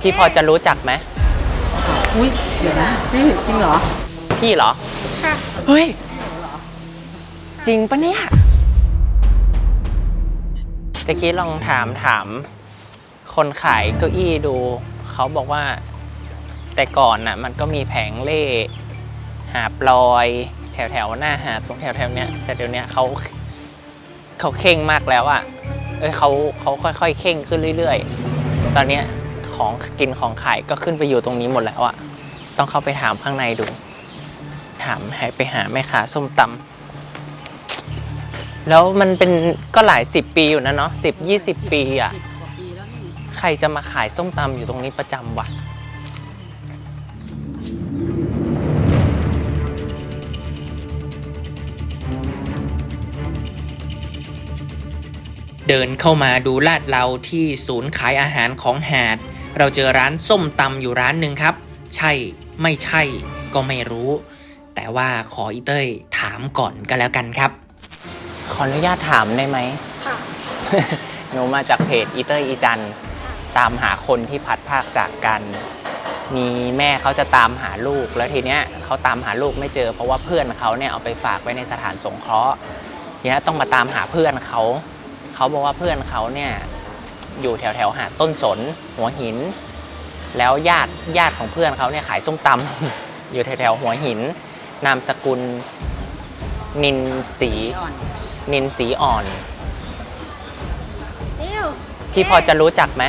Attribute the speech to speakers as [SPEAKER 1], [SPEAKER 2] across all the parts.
[SPEAKER 1] พี่พอจะรู้จักไหม
[SPEAKER 2] อุ้ยเดี๋ยวนะพี่จริงเหรอ
[SPEAKER 1] พี่เหรอ
[SPEAKER 3] ค่ะ
[SPEAKER 1] เฮ้ย จริงปะเนี่ยตะกี้ลองถามถาม คนขายเก้าอี้ดู เขาบอกว่า แต่ก่อนน่ะ มันก็มีแผงเล่หาปลอย แถวแถวๆหน้าหาดตรงแถวแถวๆเนี้ยแต่เดี๋ยวเนี้ยเขาเขาเข่งมากแล้วอะเอ้ยเขาเขาค่อยๆเข่งขึ้นเรื่อย ๆ ตอนเนี้ย ของกินของขายก็ขึ้นไปอยู่ตรงนี้หมดแล้วอะต้องเข้าไปถามข้างในดู ถามให้ไปหาแม่ค้าส้มตำแล้วมันเป็นก็หลายสิบปีอยู่นะเนาะสิบยี่สิบปีอะ
[SPEAKER 2] สิบกว่าปีแล้วนี่
[SPEAKER 1] ใครจะมาขายส้มตำอยู่ตรงนี้ประจำวะเดินเข้ามาดูลาดเราที่ศูนย์ขายอาหารของหาด เราเจอร้านส้มตำอยู่ร้านหนึ่งครับ ใช่ไม่ใช่ก็ไม่รู้ แต่ว่าขออีเต้ยถามก่อนก็แล้วกันครับ ขออนุญาตถามได้ไหม
[SPEAKER 3] ค่ะ
[SPEAKER 1] หนูมาจากเพจอีเตอร์อีจันตามหาคนที่พัดภาคจากกัน มีแม่เขาจะตามหาลูก แล้วทีเนี้ยเขาตามหาลูกไม่เจอ เพราะว่าเพื่อนเขาเนี่ยเอาไปฝากไว้ในสถานสงเคราะห์ทีเนี้ยต้องมาตามหาเพื่อนเขา เขาบอกว่าเพื่อนเขาเนี่ย อยู่แถวแถวๆหาดต้นสน หัวหิน แล้วญาติญาติของเพื่อนเขาเนี่ยขายส้มตำ อยู่แถวแถวๆหัวหิน นามสกุล นินสี
[SPEAKER 2] อ่อน
[SPEAKER 1] นินสีอ่อน
[SPEAKER 3] เร็ว
[SPEAKER 1] พี่พอจะรู้จักไหม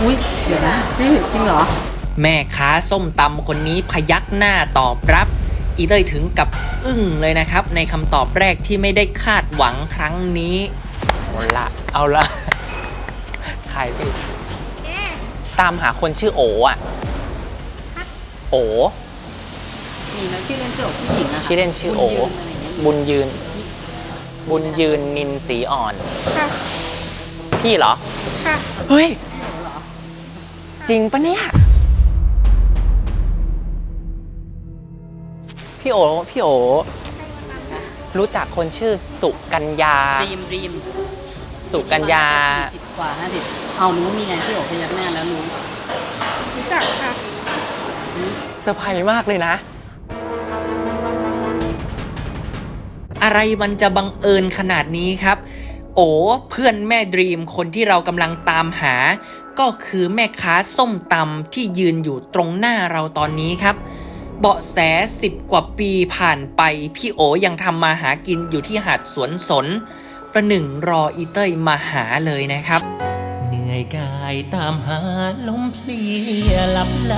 [SPEAKER 2] อุ้ยเดี๋ยวนะพี่จริงเหรอ
[SPEAKER 1] แม่ค้าส้มตำคนนี้พยักหน้าตอบรับ อีเตยถึงกับอึ้งเลยนะครับ ในคำตอบแรกที่ไม่ได้คาดหวังครั้งนี้ เอาละเอาละ ใครพี่
[SPEAKER 3] เอ๊ะ
[SPEAKER 1] ตามหาคนชื่อโออะ โอ
[SPEAKER 2] มีนะชื่อเล่นชื่อโอผู้หญิงอะค่ะ
[SPEAKER 1] ชื่อเล่นชื่อโอ
[SPEAKER 2] บุญยืนอะไรอย่างเงี้ย
[SPEAKER 1] บุญยืน บุญยืนนินสีอ่อน
[SPEAKER 3] ค่ะ
[SPEAKER 1] พี่เหรอ
[SPEAKER 3] ค่ะ
[SPEAKER 1] เฮ้ย จริงปะเนี่ย พี่โอ พี่โอ รู้จักคนชื่อสุกัญญา
[SPEAKER 2] รีมรีม
[SPEAKER 1] สุกัญญา
[SPEAKER 2] สิบกว่าห้าสิบเอารู้นี่ไงพี่โอพยักหน้าแล้วรู้
[SPEAKER 3] รู้จักค่ะ
[SPEAKER 1] เซอร์ไพรส์มากเลยนะ อะไรมันจะบังเอิญขนาดนี้ครับ โอ้เพื่อนแม่ดรีมคนที่เรากำลังตามหา ก็คือแม่ค้าส้มตำที่ยืนอยู่ตรงหน้าเราตอนนี้ครับ เบาะแสสิบกว่าปีผ่านไป พี่โอยังทำมาหากินอยู่ที่หาดสวนสน ประหนึ่งรออีเต้ยมาหาเลยนะครับ
[SPEAKER 4] เหนื่อยกายตามหาลมเพลียหลับไหล